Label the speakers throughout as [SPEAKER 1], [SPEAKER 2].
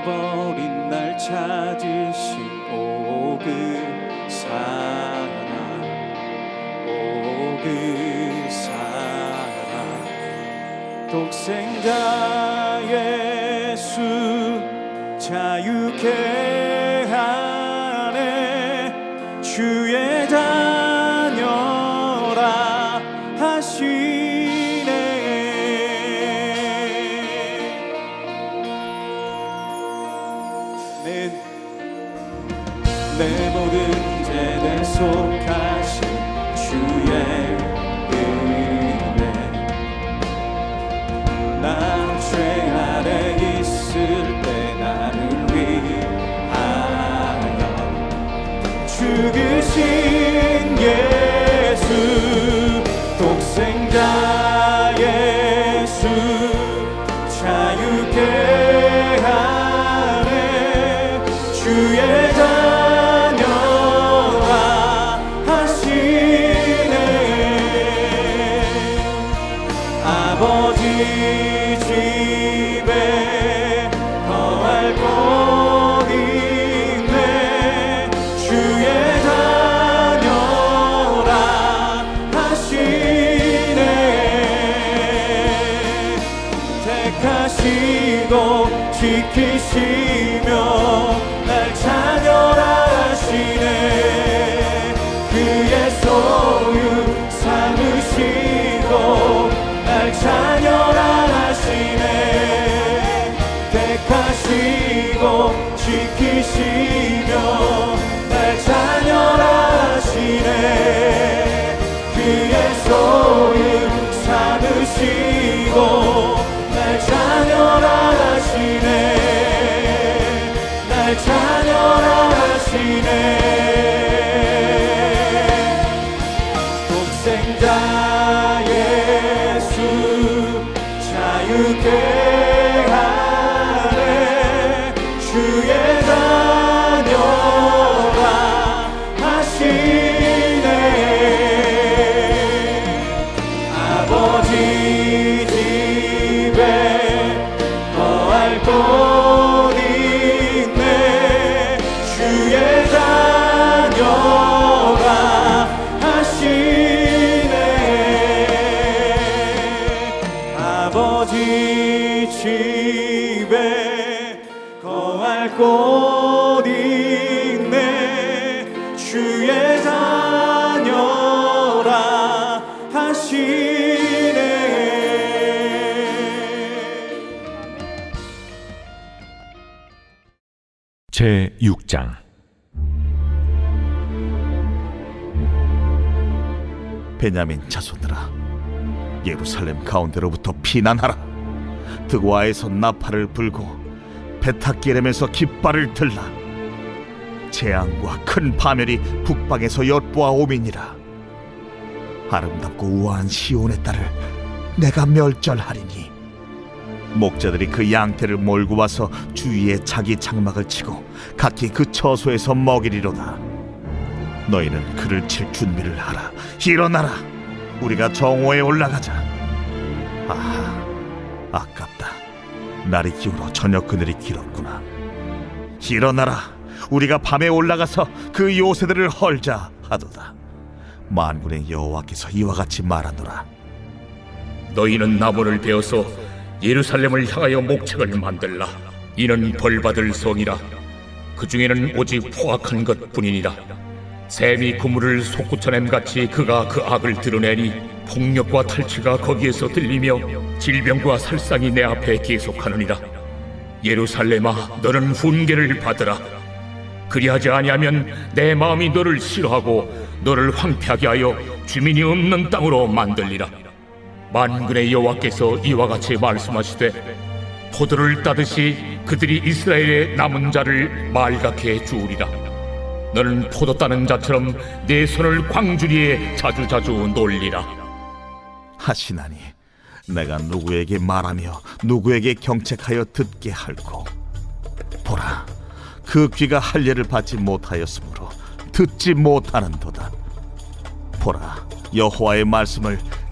[SPEAKER 1] 잃어버린 날 찾으신 오그 사랑. 오그 사랑. 독생자 속하신 주의 은혜. 나죄 아래 있을 때 나를 위하여 죽으신 예수 독생자 예수 자유케 하네. 주의 소유 삼으시고 날 자녀라 하시네 택하시고 지키시며
[SPEAKER 2] 제 6장.
[SPEAKER 3] 베냐민 자손들아 예루살렘 가운데로부터 피난하라. 드고아에서 나팔을 불고 베타기렘에서 깃발을 들라. 재앙과 큰 파멸이 북방에서 엿보아 오미니라. 아름답고 우아한 시온의 딸을 내가 멸절하리니 목자들이 그 양떼를 몰고 와서 주위에 자기 장막을 치고 각기 그 처소에서 먹이리로다 너희는 그를 칠 준비를 하라. 일어나라. 우리가 정오에 올라가자. 아하, 아깝다. 날이 기울어 저녁 그늘이 길었구나. 일어나라. 우리가 밤에 올라가서 그 요새들을 헐자 하도다. 만군의 여호와께서 이와 같이 말하노라.
[SPEAKER 4] 너희는 나무를 베어서 예루살렘을 향하여 목책을 만들라. 이는 벌받을 성이라. 그 중에는 오직 포악한 것뿐이니라. 샘이 그물을 솟구쳐냄 같이 그가 그 악을 드러내니 폭력과 탈취가 거기에서 들리며 질병과 살상이 내 앞에 계속하느니라. 예루살렘아, 너는 훈계를 받으라. 그리하지 아니하면 내 마음이 너를 싫어하고 너를 황폐하게 하여 주민이 없는 땅으로 만들리라. 만군의 여호와께서 이와 같이 말씀하시되 포도를 따듯이 그들이 이스라엘의 남은 자를 말갛게 주우리라. 너는 포도 따는 자처럼 내 손을 광주리에 자주자주 놀리라.
[SPEAKER 3] 하시나니 내가 누구에게 말하며 누구에게 경책하여 듣게 할고 보라 그 귀가 할례를 받지 못하였으므로 듣지 못하는도다 보라 여호와의 말씀을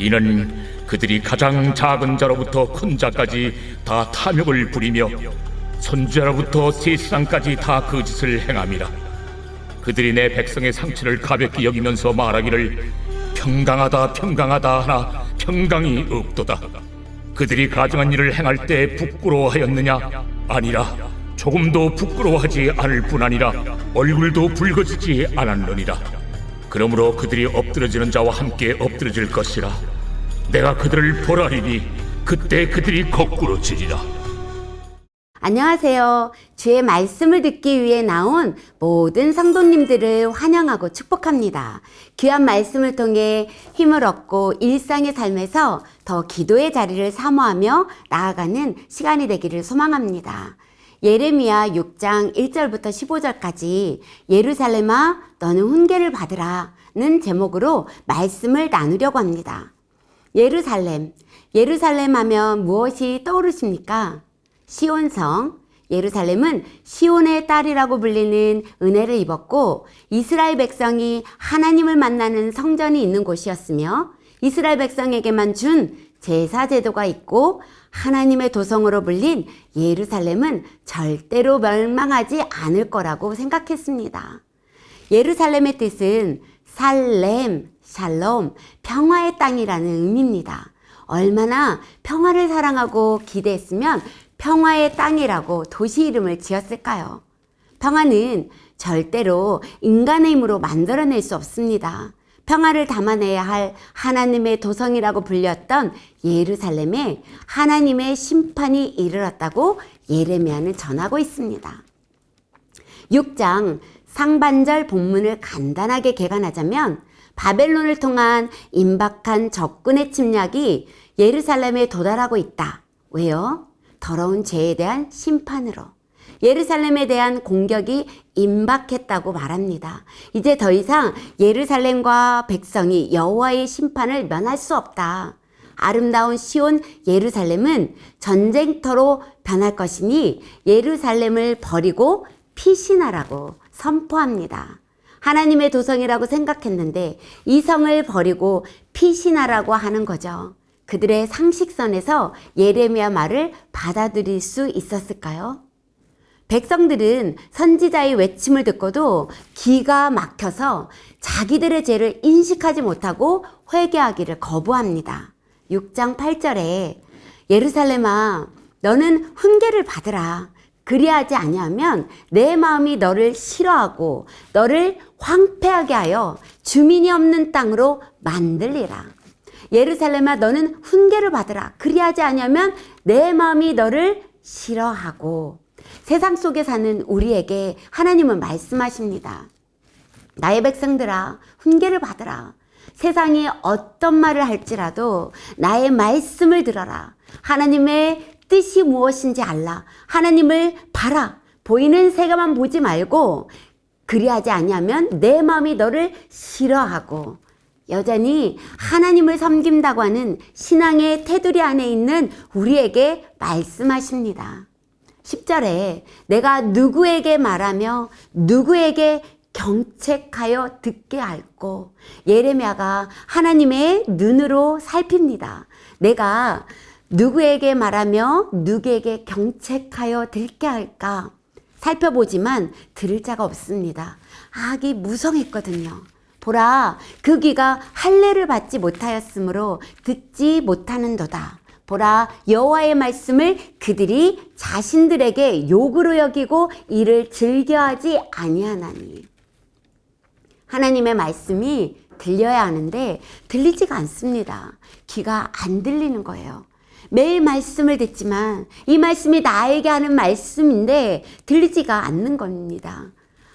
[SPEAKER 4] 이는 그들이 가장 작은 자로부터 큰 자까지 다 탐욕을 부리며 선지자로부터 세상까지 다그 짓을 행함이라. 그들이 내 백성의 상처를 가볍게 여기면서 말하기를 평강하다 평강하다 하나 평강이 없도다. 그들이 가증한 일을 행할 때 부끄러워하였느냐? 아니라 조금도 부끄러워하지 않을 뿐 아니라 얼굴도 붉어지지 않았느니라 그러므로 그들이 엎드러지는 자와 함께 엎드러질 것이라 내가 그들을 벌하리니 그때 그들이 거꾸로 지리라
[SPEAKER 5] 안녕하세요. 주의 말씀을 듣기 위해 나온 모든 성도님들을 환영하고 축복합니다. 귀한 말씀을 통해 힘을 얻고 일상의 삶에서 더 기도의 자리를 사모하며 나아가는 시간이 되기를 소망합니다. 예레미야 6장 1절부터 15절까지 예루살렘아 너는 훈계를 받으라는 제목으로 말씀을 나누려고 합니다. 예루살렘, 예루살렘 하면 무엇이 떠오르십니까? 시온성, 예루살렘은 시온의 딸이라고 불리는 은혜를 입었고 이스라엘 백성이 하나님을 만나는 성전이 있는 곳이었으며 이스라엘 백성에게만 준 제사 제도가 있고 하나님의 도성으로 불린 예루살렘은 절대로 멸망하지 않을 거라고 생각했습니다. 예루살렘의 뜻은 살렘, 샬롬, 평화의 땅이라는 의미입니다. 얼마나 평화를 사랑하고 기대했으면 평화의 땅이라고 도시 이름을 지었을까요? 평화는 절대로 인간의 힘으로 만들어낼 수 없습니다. 평화를 담아내야 할 하나님의 도성이라고 불렸던 예루살렘에 하나님의 심판이 이르렀다고 예레미야는 전하고 있습니다. 6장 상반절 본문을 간단하게 개관하자면 바벨론을 통한 임박한 적군의 침략이 예루살렘에 도달하고 있다. 왜요? 더러운 죄에 대한 심판으로. 예루살렘에 대한 공격이 임박했다고 말합니다. 이제 더 이상 예루살렘과 백성이 여호와의 심판을 면할 수 없다. 아름다운 시온 예루살렘은 전쟁터로 변할 것이니 예루살렘을 버리고 피신하라고 선포합니다. 하나님의 도성이라고 생각했는데 이 성을 버리고 피신하라고 하는 거죠. 그들의 상식선에서 예레미야 말을 받아들일 수 있었을까요? 백성들은 선지자의 외침을 듣고도 기가 막혀서 자기들의 죄를 인식하지 못하고 회개하기를 거부합니다. 6장 8절에 예루살렘아 너는 훈계를 받으라. 그리하지 아니하면 내 마음이 너를 싫어하고 너를 황폐하게 하여 주민이 없는 땅으로 만들리라. 예루살렘아 너는 훈계를 받으라. 그리하지 아니하면 내 마음이 너를 싫어하고 세상 속에 사는 우리에게 하나님은 말씀하십니다. 나의 백성들아 훈계를 받으라. 세상이 어떤 말을 할지라도 나의 말씀을 들어라. 하나님의 뜻이 무엇인지 알라. 하나님을 봐라. 보이는 세계만 보지 말고 그리하지 아니하면 내 마음이 너를 싫어하고 여전히 하나님을 섬긴다고 하는 신앙의 테두리 안에 있는 우리에게 말씀하십니다. 10절에 내가 누구에게 말하며 누구에게 경책하여 듣게 할고 예레미야가 하나님의 눈으로 살핍니다. 내가 누구에게 말하며 누구에게 경책하여 듣게 할까? 살펴보지만 들을 자가 없습니다. 악이 무성했거든요. 보라, 그 귀가 할례를 받지 못하였으므로 듣지 못하는도다. 보라, 여호와의 말씀을 그들이 자신들에게 욕으로 여기고 이를 즐겨하지 아니하나니. 하나님의 말씀이 들려야 하는데 들리지가 않습니다. 귀가 안 들리는 거예요. 매일 말씀을 듣지만 이 말씀이 나에게 하는 말씀인데 들리지가 않는 겁니다.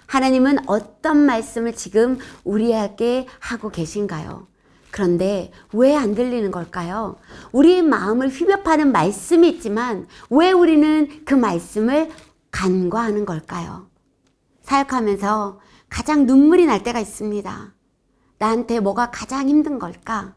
[SPEAKER 5] 하나님은 어떤 말씀을 지금 우리에게 하고 계신가요? 그런데 왜 안 들리는 걸까요? 우리의 마음을 휘벼파는 말씀이 있지만 왜 우리는 그 말씀을 간과하는 걸까요? 사역하면서 가장 눈물이 날 때가 있습니다. 나한테 뭐가 가장 힘든 걸까?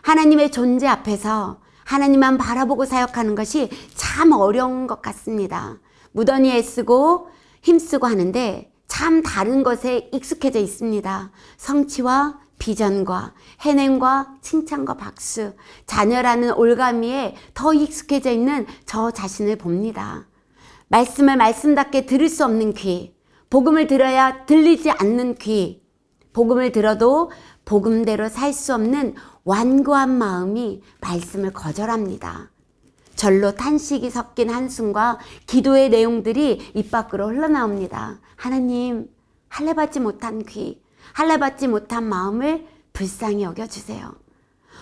[SPEAKER 5] 하나님의 존재 앞에서 하나님만 바라보고 사역하는 것이 참 어려운 것 같습니다. 무던히 애쓰고 힘쓰고 하는데 참 다른 것에 익숙해져 있습니다. 성취와 비전과 해냄과 칭찬과 박수, 자녀라는 올가미에 더 익숙해져 있는 저 자신을 봅니다. 말씀을 말씀답게 들을 수 없는 귀, 복음을 들어야 들리지 않는 귀, 복음을 들어도 복음대로 살 수 없는 완고한 마음이 말씀을 거절합니다. 절로 탄식이 섞인 한숨과 기도의 내용들이 입 밖으로 흘러나옵니다. 하나님, 할례받지 못한 귀, 할례받지 못한 마음을 불쌍히 여겨주세요.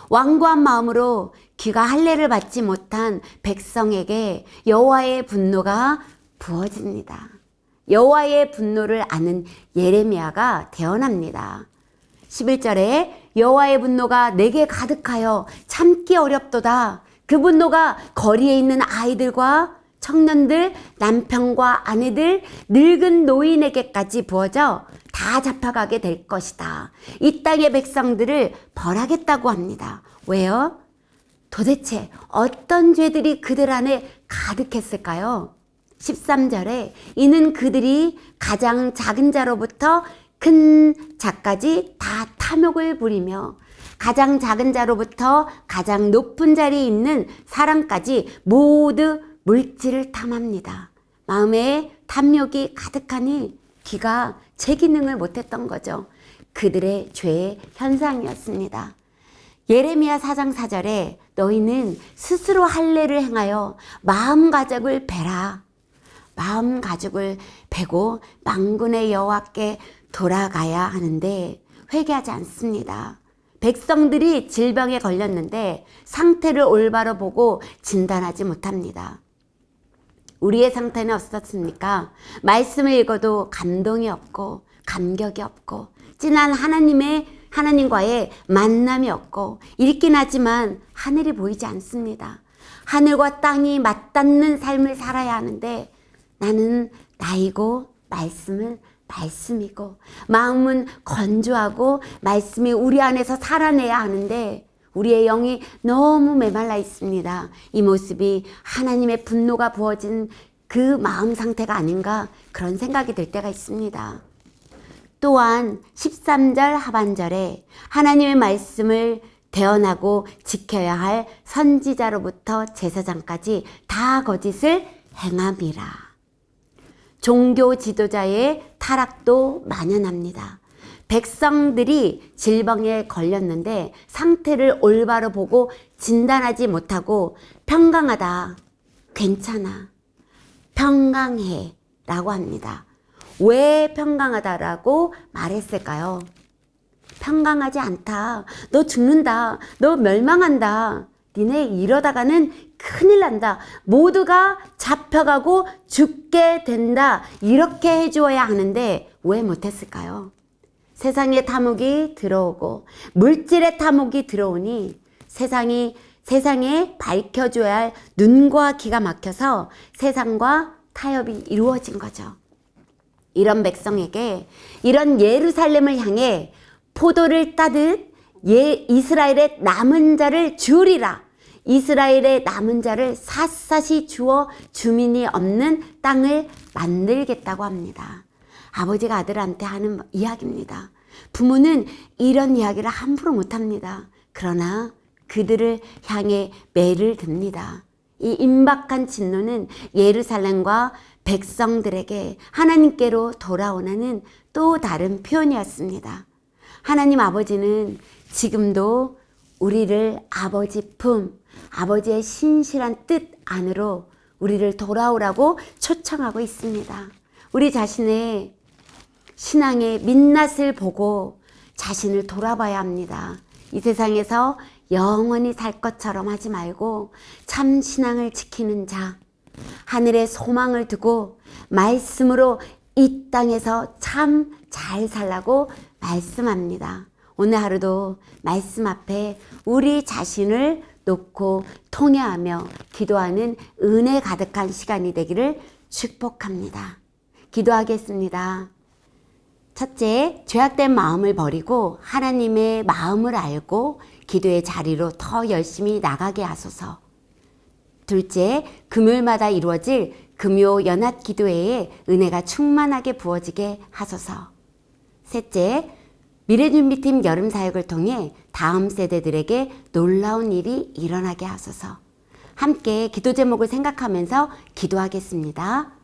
[SPEAKER 5] 완고한 마음으로 귀가 할례를 받지 못한 백성에게 여호와의 분노가 부어집니다. 여호와의 분노를 아는 예레미야가 태어납니다. 11절에 여호와의 분노가 내게 가득하여 참기 어렵도다. 그 분노가 거리에 있는 아이들과 청년들, 남편과 아내들, 늙은 노인에게까지 부어져 다 잡혀가게 될 것이다. 이 땅의 백성들을 벌하겠다고 합니다. 왜요? 도대체 어떤 죄들이 그들 안에 가득했을까요? 13절에 이는 그들이 가장 작은 자로부터 큰 자까지 다 탐욕을 부리며 가장 작은 자로부터 가장 높은 자리에 있는 사람까지 모두 물질을 탐합니다. 마음에 탐욕이 가득하니 귀가 제 기능을 못했던 거죠. 그들의 죄의 현상이었습니다. 예레미야 4장 4절에 너희는 스스로 할례를 행하여 마음 가족을 베라. 마음 가족을 베고 망군의 여호와께 돌아가야 하는데 회개하지 않습니다. 백성들이 질병에 걸렸는데 상태를 올바로 보고 진단하지 못합니다. 우리의 상태는 어떻습니까? 말씀을 읽어도 감동이 없고 감격이 없고 진한 하나님의 하나님과의 만남이 없고 읽긴 하지만 하늘이 보이지 않습니다. 하늘과 땅이 맞닿는 삶을 살아야 하는데 나는 나이고 말씀은 말씀이고 마음은 건조하고 말씀이 우리 안에서 살아내야 하는데 우리의 영이 너무 메말라 있습니다. 이 모습이 하나님의 분노가 부어진 그 마음 상태가 아닌가 그런 생각이 들 때가 있습니다. 또한 13절 하반절에 하나님의 말씀을 대언하고 지켜야 할 선지자로부터 제사장까지 다 거짓을 행함이라. 종교 지도자의 타락도 만연합니다. 백성들이 질병에 걸렸는데 상태를 올바로 보고 진단하지 못하고 평강하다, 괜찮아, 평강해 라고 합니다. 왜 평강하다라고 말했을까요? 평강하지 않다. 너 죽는다. 너 멸망한다. 니네 이러다가는 큰일 난다. 모두가 잡혀가고 죽게 된다. 이렇게 해주어야 하는데 왜 못했을까요? 세상의 탐욕이 들어오고 물질의 탐욕이 들어오니 세상이 세상에 밝혀줘야 할 눈과 귀가 막혀서 세상과 타협이 이루어진 거죠. 이런 백성에게 이런 예루살렘을 향해 포도를 따듯 예 이스라엘의 남은 자를 주리라. 이스라엘의 남은 자를 샅샅이 주어 주민이 없는 땅을 만들겠다고 합니다. 아버지가 아들한테 하는 이야기입니다. 부모는 이런 이야기를 함부로 못 합니다. 그러나 그들을 향해 매를 듭니다. 이 임박한 진노는 예루살렘과 백성들에게 하나님께로 돌아오는 또 다른 표현이었습니다. 하나님 아버지는 지금도 우리를 아버지 품, 아버지의 신실한 뜻 안으로 우리를 돌아오라고 초청하고 있습니다. 우리 자신의 신앙의 민낯을 보고 자신을 돌아봐야 합니다. 이 세상에서 영원히 살 것처럼 하지 말고 참 신앙을 지키는 자, 하늘에 소망을 두고 말씀으로 이 땅에서 참 잘 살라고 말씀합니다. 오늘 하루도 말씀 앞에 우리 자신을 놓고 통회하며 기도하는 은혜 가득한 시간이 되기를 축복합니다. 기도하겠습니다. 첫째, 죄악된 마음을 버리고 하나님의 마음을 알고 기도의 자리로 더 열심히 나가게 하소서. 둘째, 금요일마다 이루어질 금요 연합 기도회에 은혜가 충만하게 부어지게 하소서. 셋째, 미래준비팀 여름 사역을 통해 다음 세대들에게 놀라운 일이 일어나게 하소서. 함께 기도 제목을 생각하면서 기도하겠습니다.